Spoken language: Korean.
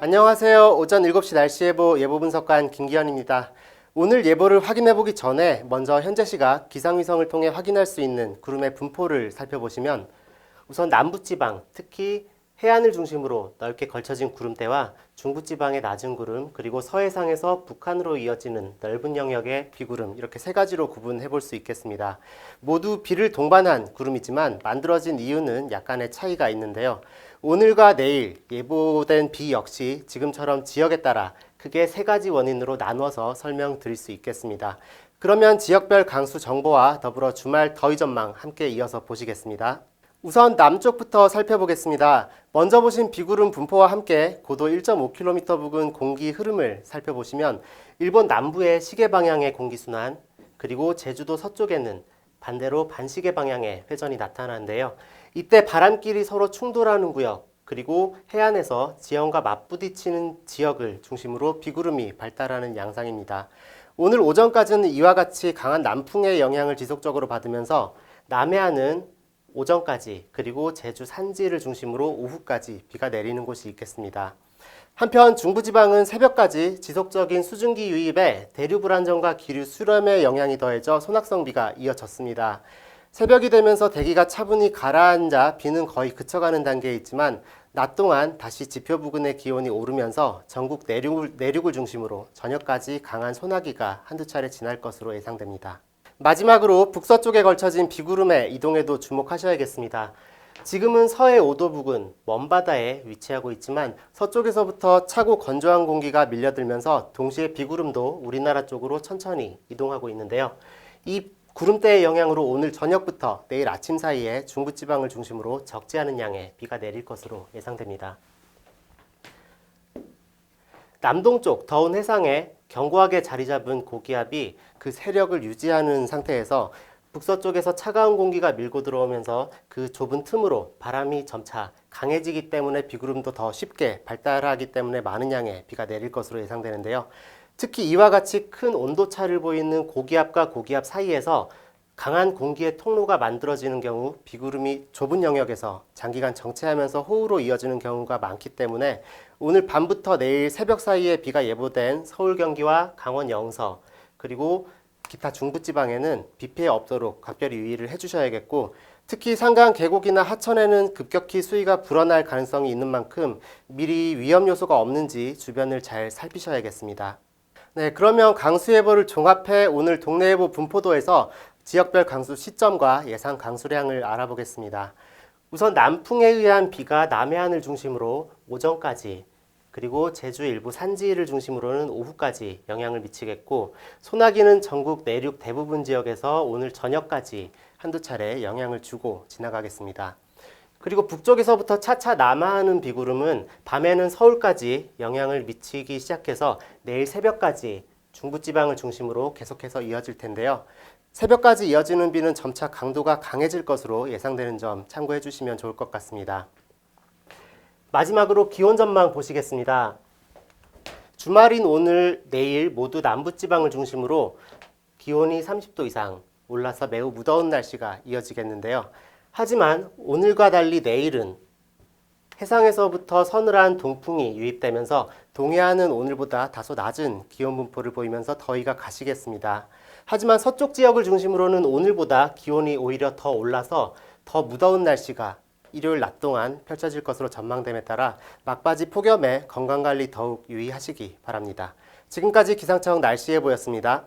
안녕하세요. 오전 7시 날씨 예보 예보 분석관 김기현입니다. 오늘 예보를 확인해 보기 전에 먼저 현재 시각 기상위성을 통해 확인할 수 있는 구름의 분포를 살펴보시면 우선 남부지방, 특히 해안을 중심으로 넓게 걸쳐진 구름대와 중부지방의 낮은 구름, 그리고 서해상에서 북한으로 이어지는 넓은 영역의 비구름, 이렇게 세 가지로 구분해 볼 수 있겠습니다. 모두 비를 동반한 구름이지만 만들어진 이유는 약간의 차이가 있는데요. 오늘과 내일 예보된 비 역시 지금처럼 지역에 따라 크게 세 가지 원인으로 나누어서 설명드릴 수 있겠습니다. 그러면 지역별 강수 정보와 더불어 주말 더위 전망 함께 이어서 보시겠습니다. 우선 남쪽부터 살펴보겠습니다. 먼저 보신 비구름 분포와 함께 고도 1.5km 부근 공기 흐름을 살펴보시면 일본 남부의 시계 방향의 공기 순환 그리고 제주도 서쪽에는 반대로 반시계 방향의 회전이 나타나는데요. 이때 바람길이 서로 충돌하는 구역 그리고 해안에서 지형과 맞부딪히는 지역을 중심으로 비구름이 발달하는 양상입니다. 오늘 오전까지는 이와 같이 강한 남풍의 영향을 지속적으로 받으면서 남해안은 오전까지 그리고 제주 산지를 중심으로 오후까지 비가 내리는 곳이 있겠습니다. 한편 중부지방은 새벽까지 지속적인 수증기 유입에 대류 불안정과 기류 수렴의 영향이 더해져 소낙성 비가 이어졌습니다. 새벽이 되면서 대기가 차분히 가라앉아 비는 거의 그쳐가는 단계에 있지만 낮 동안 다시 지표 부근의 기온이 오르면서 전국 내륙을, 내륙을 중심으로 저녁까지 강한 소나기가 한두 차례 지날 것으로 예상됩니다. 마지막으로 북서쪽에 걸쳐진 비구름의 이동에도 주목하셔야겠습니다. 지금은 서해 5도 부근 먼바다에 위치하고 있지만 서쪽에서부터 차고 건조한 공기가 밀려들면서 동시에 비구름도 우리나라 쪽으로 천천히 이동하고 있는데요. 이 구름대의 영향으로 오늘 저녁부터 내일 아침 사이에 중부지방을 중심으로 적지 않은 양의 비가 내릴 것으로 예상됩니다. 남동쪽 더운 해상에 견고하게 자리 잡은 고기압이 그 세력을 유지하는 상태에서 북서쪽에서 차가운 공기가 밀고 들어오면서 그 좁은 틈으로 바람이 점차 강해지기 때문에 비구름도 더 쉽게 발달하기 때문에 많은 양의 비가 내릴 것으로 예상되는데요. 특히 이와 같이 큰 온도차를 보이는 고기압과 고기압 사이에서 강한 공기의 통로가 만들어지는 경우 비구름이 좁은 영역에서 장기간 정체하면서 호우로 이어지는 경우가 많기 때문에 오늘 밤부터 내일 새벽 사이에 비가 예보된 서울 경기와 강원 영서 그리고 기타 중부지방에는 비 피해 없도록 각별히 유의를 해주셔야겠고 특히 산간 계곡이나 하천에는 급격히 수위가 불어날 가능성이 있는 만큼 미리 위험 요소가 없는지 주변을 잘 살피셔야겠습니다. 네, 그러면 강수 예보를 종합해 오늘 동네 예보 분포도에서 지역별 강수 시점과 예상 강수량을 알아보겠습니다. 우선 남풍에 의한 비가 남해안을 중심으로 오전까지 그리고 제주 일부 산지를 중심으로는 오후까지 영향을 미치겠고 소나기는 전국 내륙 대부분 지역에서 오늘 저녁까지 한두 차례 영향을 주고 지나가겠습니다. 그리고 북쪽에서부터 차차 남하하는 비구름은 밤에는 서울까지 영향을 미치기 시작해서 내일 새벽까지 중부지방을 중심으로 계속해서 이어질 텐데요. 새벽까지 이어지는 비는 점차 강도가 강해질 것으로 예상되는 점 참고해 주시면 좋을 것 같습니다. 마지막으로 기온 전망 보시겠습니다. 주말인 오늘, 내일 모두 남부지방을 중심으로 기온이 30도 이상 올라서 매우 무더운 날씨가 이어지겠는데요. 하지만 오늘과 달리 내일은 해상에서부터 서늘한 동풍이 유입되면서 동해안은 오늘보다 다소 낮은 기온 분포를 보이면서 더위가 가시겠습니다. 하지만 서쪽 지역을 중심으로는 오늘보다 기온이 오히려 더 올라서 더 무더운 날씨가 일요일 낮 동안 펼쳐질 것으로 전망됨에 따라 막바지 폭염에 건강관리 더욱 유의하시기 바랍니다. 지금까지 기상청 날씨 예보였습니다.